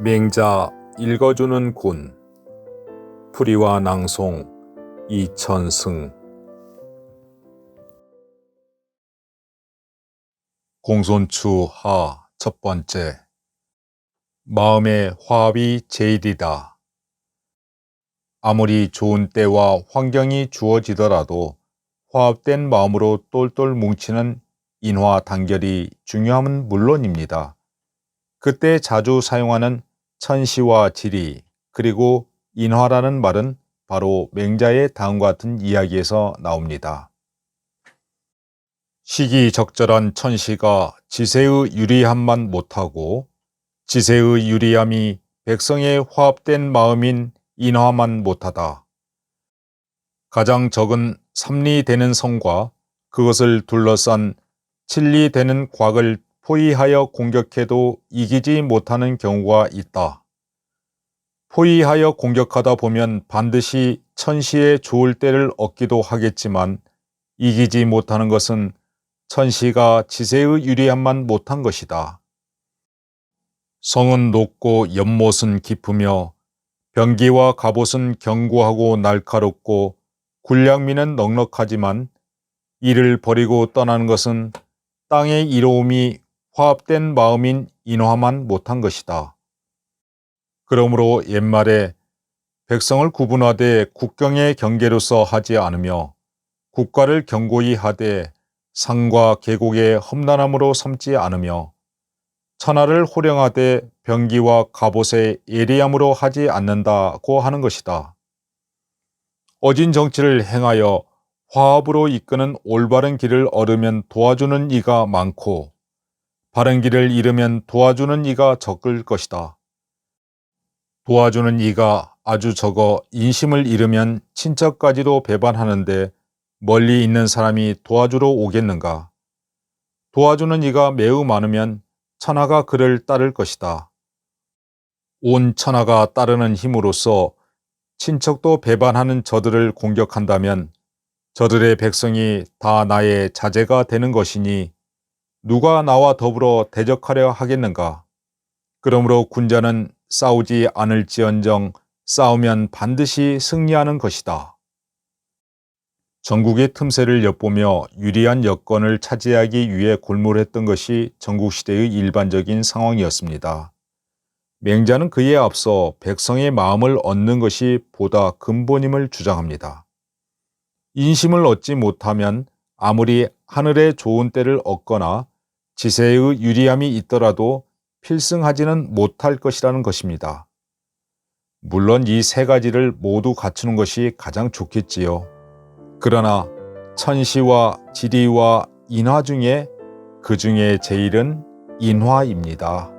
맹자 읽어주는 군 풀이와 낭송 이천승 공손추 하 첫 번째 마음의 화합이 제일이다. 아무리 좋은 때와 환경이 주어지더라도 화합된 마음으로 똘똘 뭉치는 인화 단결이 중요함은 물론입니다. 그때 자주 사용하는 천시와 지리 그리고 인화라는 말은 바로 맹자의 다음과 같은 이야기에서 나옵니다. 시기적절한 천시가 지세의 유리함만 못하고 지세의 유리함이 백성의 화합된 마음인 인화만 못하다. 가장 적은 삼리 되는 성과 그것을 둘러싼 칠리 되는 곽을 포위하여 공격해도 이기지 못하는 경우가 있다. 포위하여 공격하다 보면 반드시 천시의 좋을 때를 얻기도 하겠지만 이기지 못하는 것은 천시가 지세의 유리함만 못한 것이다. 성은 높고 연못은 깊으며 병기와 갑옷은 견고하고 날카롭고 군량미는 넉넉하지만 이를 버리고 떠나는 것은 땅의 이로움이 화합된 마음인 인화만 못한 것이다. 그러므로 옛말에 백성을 구분하되 국경의 경계로서 하지 않으며 국가를 견고히 하되 산과 계곡의 험난함으로 섬지 않으며 천하를 호령하되 병기와 갑옷의 예리함으로 하지 않는다고 하는 것이다. 어진 정치를 행하여 화합으로 이끄는 올바른 길을 얻으면 도와주는 이가 많고 바른 길을 잃으면 도와주는 이가 적을 것이다. 도와주는 이가 아주 적어 인심을 잃으면 친척까지도 배반하는데 멀리 있는 사람이 도와주러 오겠는가? 도와주는 이가 매우 많으면 천하가 그를 따를 것이다. 온 천하가 따르는 힘으로써 친척도 배반하는 저들을 공격한다면 저들의 백성이 다 나의 자제가 되는 것이니 누가 나와 더불어 대적하려 하겠는가? 그러므로 군자는 싸우지 않을지언정 싸우면 반드시 승리하는 것이다. 전국의 틈새를 엿보며 유리한 여건을 차지하기 위해 골몰했던 것이 전국시대의 일반적인 상황이었습니다. 맹자는 그에 앞서 백성의 마음을 얻는 것이 보다 근본임을 주장합니다. 인심을 얻지 못하면 아무리 하늘의 좋은 때를 얻거나 지세의 유리함이 있더라도 필승하지는 못할 것이라는 것입니다. 물론 이 세 가지를 모두 갖추는 것이 가장 좋겠지요. 그러나 천시와 지리와 인화 중에 그 중에 제일은 인화입니다.